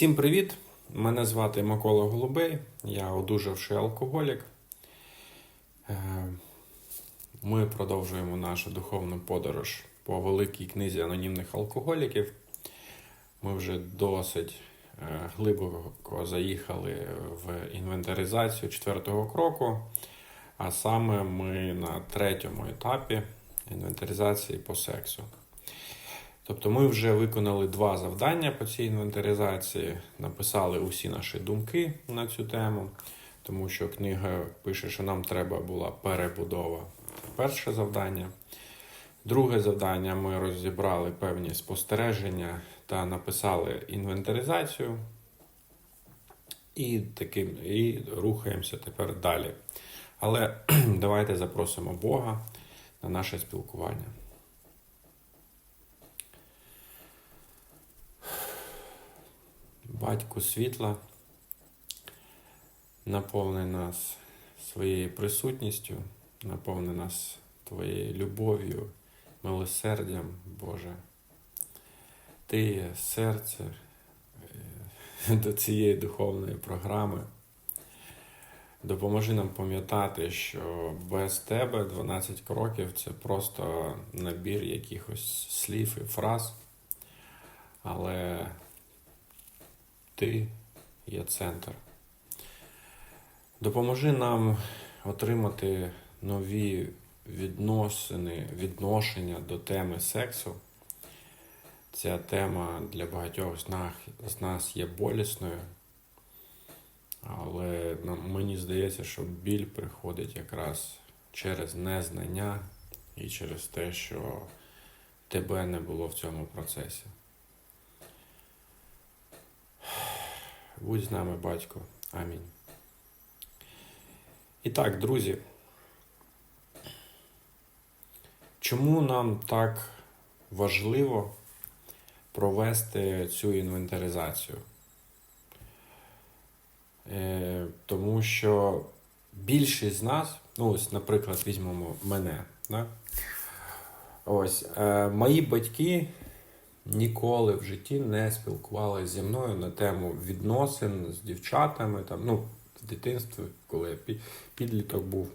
Всім привіт! Мене звати Микола Голубей, я одужавший алкоголік. Е, Ми продовжуємо нашу духовну подорож по великій книзі анонімних алкоголіків. Ми вже досить е, глибоко заїхали в інвентаризацію четвертого кроку, а саме ми на третьому етапі інвентаризації по сексу. Тобто ми вже виконали два завдання по цій інвентаризації, написали усі наші думки на цю тему, тому що книга пише, що нам треба була перебудова. Це перше завдання. Друге завдання ми розібрали певні спостереження та написали інвентаризацію. І, таким, і рухаємося тепер далі. Але давайте запросимо Бога на наше спілкування. Батьку світла, наповни нас своєю присутністю, наповни нас Твоєю любов'ю, милосердям, Боже. Ти є серце е, до цієї духовної програми. Допоможи нам пам'ятати, що без тебе 12 кроків це просто набір якихось слів і фраз, але ти є центр. Допоможи нам отримати нові відносини, відношення до теми сексу. Ця тема для багатьох з нас, є болісною, але мені здається, що біль приходить якраз через незнання і через те, що тебе не було в цьому процесі. Будь з нами, батько. Амінь. І так, друзі. Чому нам так важливо провести цю інвентаризацію? Е, тому що більшість з нас, ну ось, наприклад, візьмемо мене. Да? Ось, е, мої батьки ніколи в житті не спілкувалися зі мною на тему відносин з дівчатами, там, ну, в дитинстві, коли я підліток був,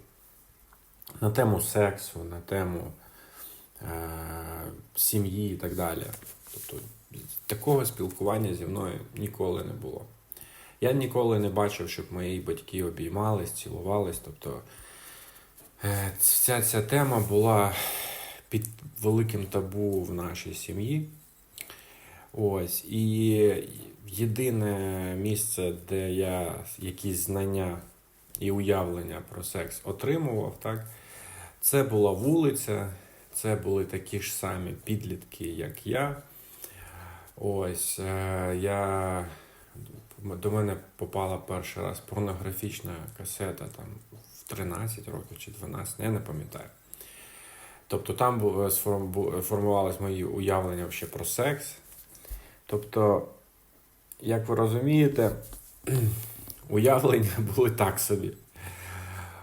на тему сексу, на тему е- сім'ї і так далі. Тобто такого спілкування зі мною ніколи не було. Я ніколи не бачив, щоб мої батьки обіймались, цілувались. Тобто е, вся ця тема була під великим табу в нашій сім'ї. Ось. І єдине місце, де я якісь знання і уявлення про секс отримував, так, це була вулиця, це були такі ж самі підлітки, як я. Ось е, я до мене попала перший раз порнографічна касета там в 13 років чи 12, я не пам'ятаю. Тобто там бу- е, формувалось мої уявлення про секс. Тобто, як ви розумієте, уявлення були так собі.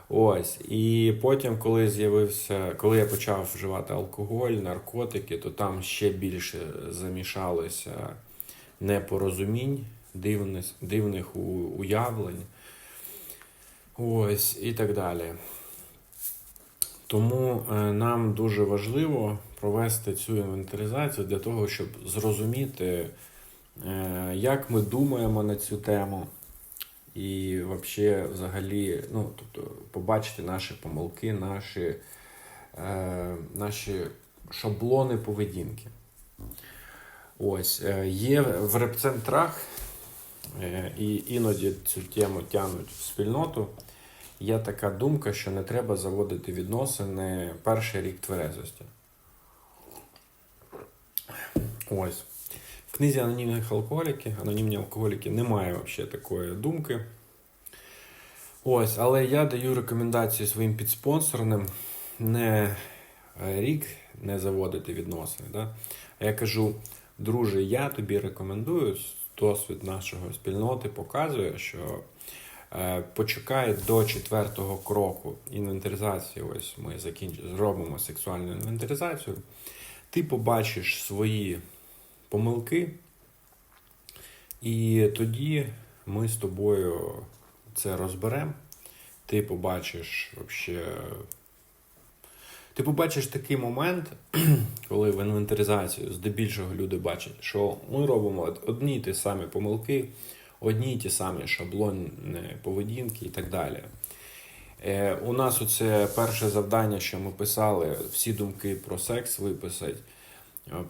Ось. І потім, коли з'явився, коли я почав вживати алкоголь, наркотики, то там ще більше замішалося непорозумінь, дивних, дивних уявлень. Ось, і так далі. Тому е, нам дуже важливо провести цю інвентаризацію для того, щоб зрозуміти, е, як ми думаємо на цю тему, і вообще, взагалі, ну, тобто, побачити наші помилки, наші, е, наші шаблони поведінки. Ось, е, є в репцентрах, і іноді цю тему тягнуть в спільноту. Є така думка, що не треба заводити відносини перший рік тверезості. Ось. В книзі анонімних алкоголіків, анонімні алкоголіки немає взагалі такої думки. Ось, але я даю рекомендації своїм підспонсорним не е, рік не заводити відносини. Да? А я кажу, друже, я тобі рекомендую, досвід нашого спільноти показує, що е, почекай до четвертого кроку інвентаризації. Ось ми закінч... зробимо сексуальну інвентаризацію. Ти побачиш свої помилки, І тоді ми з тобою це розберемо. Ти побачиш вообще. Ти побачиш такий момент, коли в інвентаризацію здебільшого люди бачать, що ми робимо одні й ті самі помилки, одні й ті самі шаблони поведінки і так далі. Е, у нас оце перше завдання, що ми писали, всі думки про секс виписати,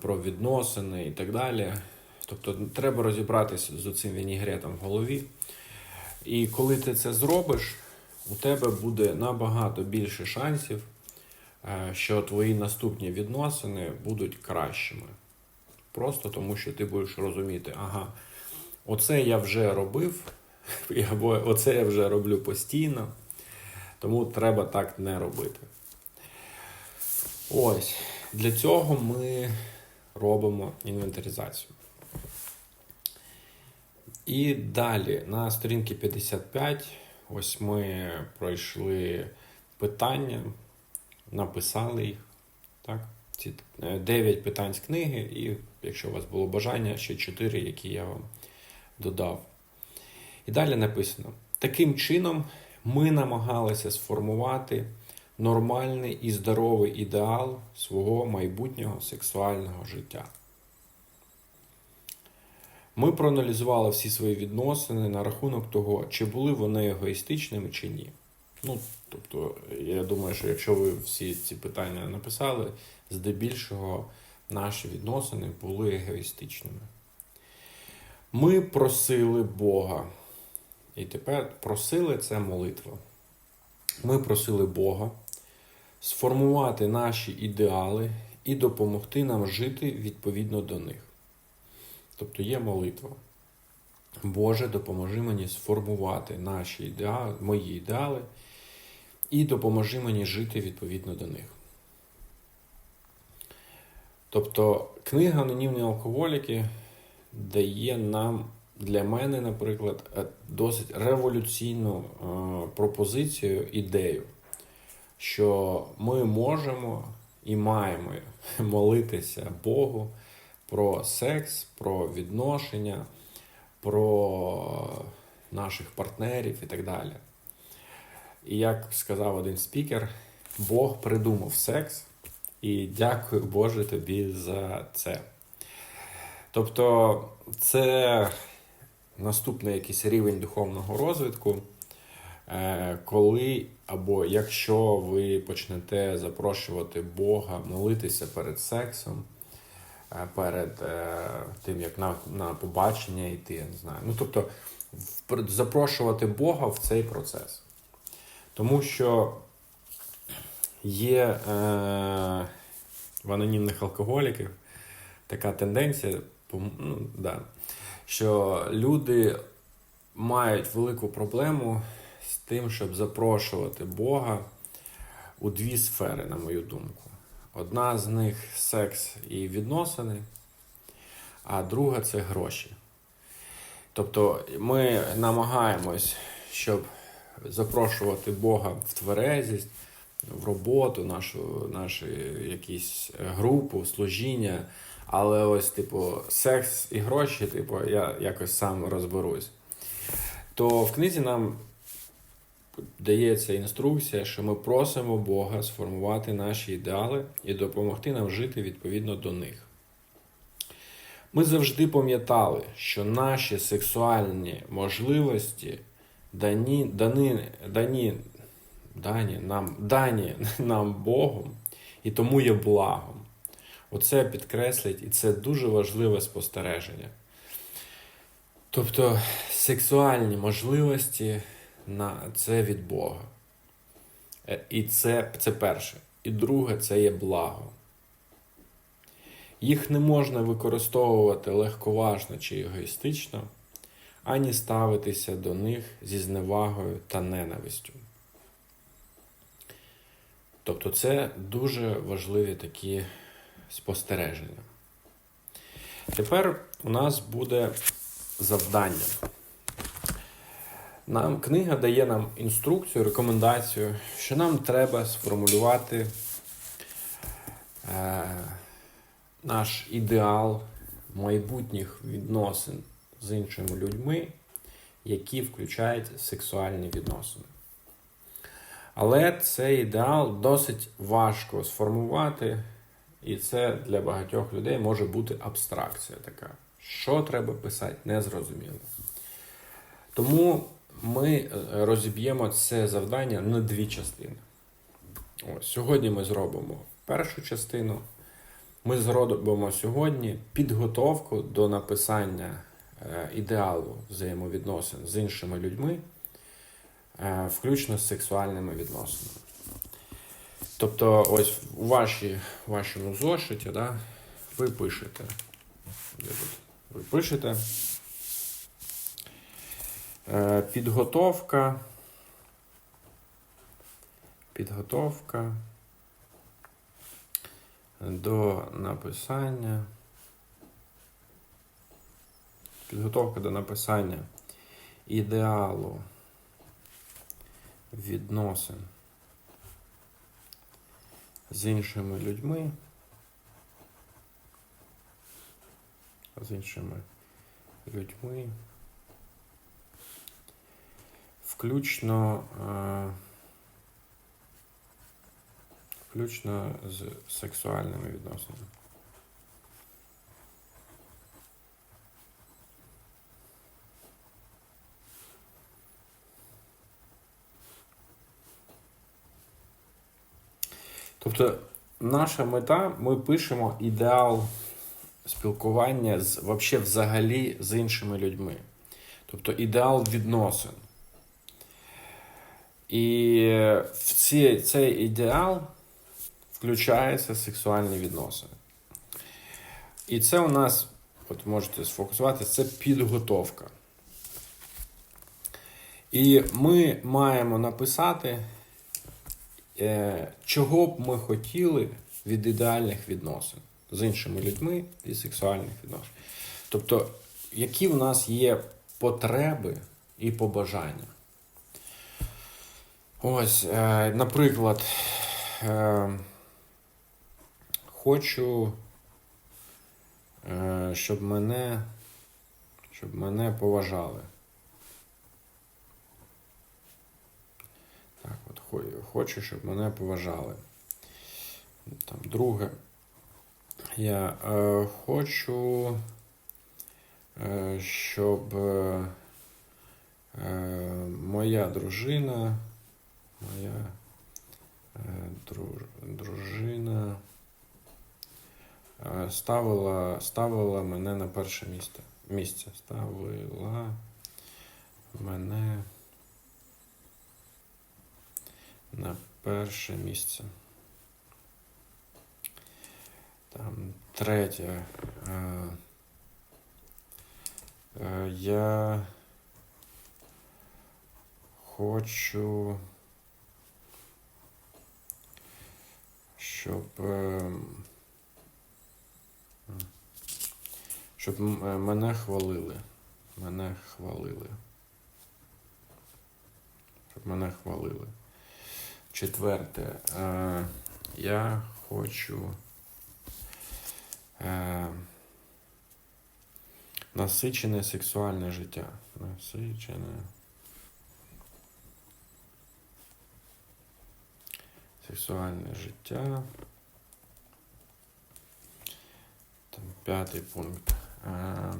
про відносини і так далі. Тобто треба розібратися з цим вінігретом в голові. І коли ти це зробиш, у тебе буде набагато більше шансів, е, що твої наступні відносини будуть кращими. Просто тому, що ти будеш розуміти, ага, оце я вже робив, або оце я вже роблю постійно. Тому треба так не робити. Ось. Для цього ми робимо інвентаризацію. І далі на сторінці 55 ось ми пройшли питання, написали їх. Так? Ці 9 питань з книги, і якщо у вас було бажання, ще 4, які я вам додав. І далі написано: таким чином ми намагалися сформувати нормальний і здоровий ідеал свого майбутнього сексуального життя. Ми проаналізували всі свої відносини на рахунок того, чи були вони егоїстичними чи ні. Ну, тобто, я думаю, що якщо ви всі ці питання написали, здебільшого наші відносини були егоїстичними. Ми просили Бога. І тепер просили це молитва. Ми просили Бога сформувати наші ідеали і допомогти нам жити відповідно до них. Тобто є молитва. Боже, допоможи мені сформувати наші ідеали, мої ідеали і допоможи мені жити відповідно до них. Тобто, книга Анонімні алкоголіки дає нам, для мене, наприклад, е, досить революційну е, пропозицію, ідею, що ми можемо і маємо молитися Богу про секс, про відношення, про наших партнерів і так далі. І як сказав один спікер, Бог придумав секс, і дякую Боже тобі за це. Тобто, це наступний якийсь рівень духовного розвитку, коли або якщо ви почнете запрошувати Бога, молитися перед сексом, е, перед е, тим, як на, на побачення йти, я не знаю. Ну, тобто, запрошувати Бога в цей процес. Тому що є е, в анонімних алкоголіків така тенденція, ну, да, що люди мають велику проблему з тим, щоб запрошувати Бога у дві сфери, на мою думку. Одна з них секс і відносини, а друга це гроші. Тобто ми намагаємось, щоб запрошувати Бога в тверезість, в роботу, нашу, нашу якісь групу, служіння. Але ось, типу, секс і гроші, типу, я якось сам розберусь. То в книзі нам дається інструкція, що ми просимо Бога сформувати наші ідеали і допомогти нам жити відповідно до них. Ми завжди пам'ятали, що наші сексуальні можливості дані, дані, дані, дані, нам, дані нам Богом і тому є благом. Оце підкреслить, і це дуже важливе спостереження. Тобто сексуальні можливості на це від Бога. Е, І це, це перше. І друге це є благо. Їх не можна використовувати легковажно чи егоїстично, ані ставитися до них зі зневагою та ненавистю. Тобто це дуже важливі такі спостереження. Тепер у нас буде завдання. Нам книга дає нам інструкцію, рекомендацію, що нам треба сформулювати е, наш ідеал майбутніх відносин з іншими людьми, які включають сексуальні відносини. Але цей ідеал досить важко сформувати, і це для багатьох людей може бути абстракція така. Що треба писати, незрозуміло. Тому ми е, розіб'ємо це завдання на дві частини. Ось, сьогодні ми зробимо першу частину. Ми зробимо сьогодні підготовку до написання е, ідеалу взаємовідносин з іншими людьми, е, включно з сексуальними відносинами. Тобто, ось у вашій, вашому зошиті, да, ви пишете. Ви пишете. Е, Підготовка. Підготовка до написання. Підготовка до написання ідеалу відносин з іншими людьми. З іншими людьми. Включно. е, Включно з сексуальними відносинами. Тобто, наша мета, ми пишемо ідеал спілкування з взагалі з іншими людьми. Тобто ідеал відносин. І в ці, цей ідеал включається сексуальні відносини. І це у нас, от можете сфокусувати, це підготовка. І ми маємо написати, е, чого б ми хотіли від ідеальних відносин з іншими людьми і сексуальних відносин. Тобто, які в нас є потреби і побажання. Ось, е, наприклад, е, хочу, е, щоб мене, щоб мене поважали. Так, от хо- хочу, щоб мене поважали. Там друге. Я хочу, щоб моя дружина, моя е, друж, дружина е, ставила, ставила мене на перше місце. місце. Ставила мене на перше місце. Там третє. Е, я хочу, щоб, е, щоб е, мене хвалили. Мене хвалили. Щоб мене хвалили. Четверте. Е, я хочу. Е, насичене сексуальне життя. Насичене. Сексуальне життя. Там п'ятий пункт. Е,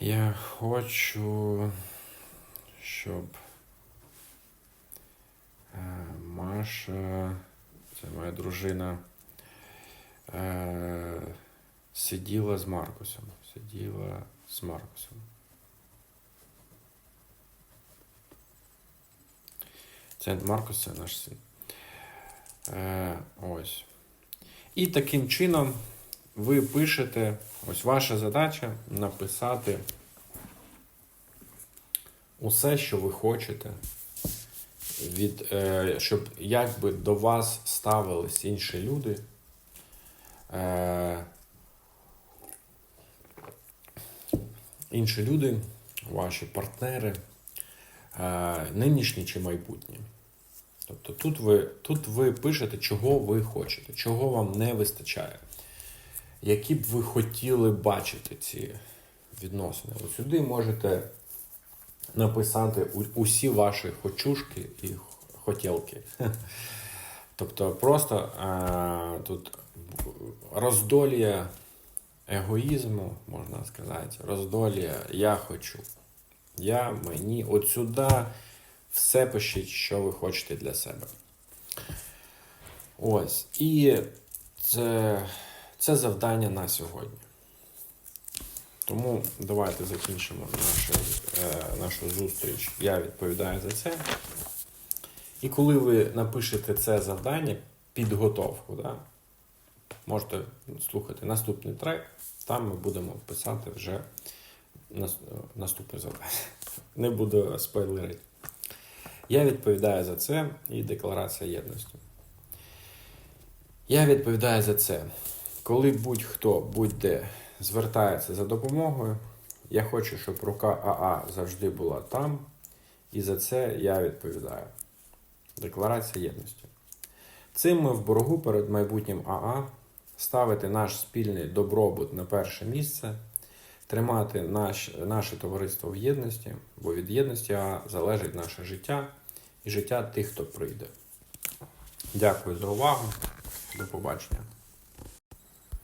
я хочу, щоб Маша, це моя дружина, сиділа з Маркусом. Сиділа з Маркусом. Це Маркус це наш син. Е, ось. І таким чином ви пишете, ось ваша задача написати усе, що ви хочете, від, е, щоб якби до вас ставились інші люди. Е, інші люди, ваші партнери, е, нинішні чи майбутні. Тобто тут ви, тут ви пишете, чого ви хочете, чого вам не вистачає. які б ви хотіли бачити ці відносини. От сюди можете написати усі ваші хочушки і хотілки. Тобто просто е, тут роздолія егоїзму, можна сказати, роздолія я хочу. Я, мені, от сюди все пишіть, що ви хочете для себе. Ось. І це, це завдання на сьогодні. Тому давайте закінчимо нашу, е, нашу зустріч. Я відповідаю за це. І коли ви напишете це завдання, підготовку, да, можете слухати наступний трек, там ми будемо писати вже наступне завдання. Не буду спойлерити. Я відповідаю за це і декларація єдності. Я відповідаю за це. Коли будь-хто будь-де звертається за допомогою, я хочу, щоб рука АА завжди була там, і за це я відповідаю. Декларація єдності. Цим ми в боргу перед майбутнім АА ставити наш спільний добробут на перше місце, тримати наш, наше товариство в єдності, бо від єдності залежить наше життя і життя тих, хто прийде. Дякую за увагу. До побачення.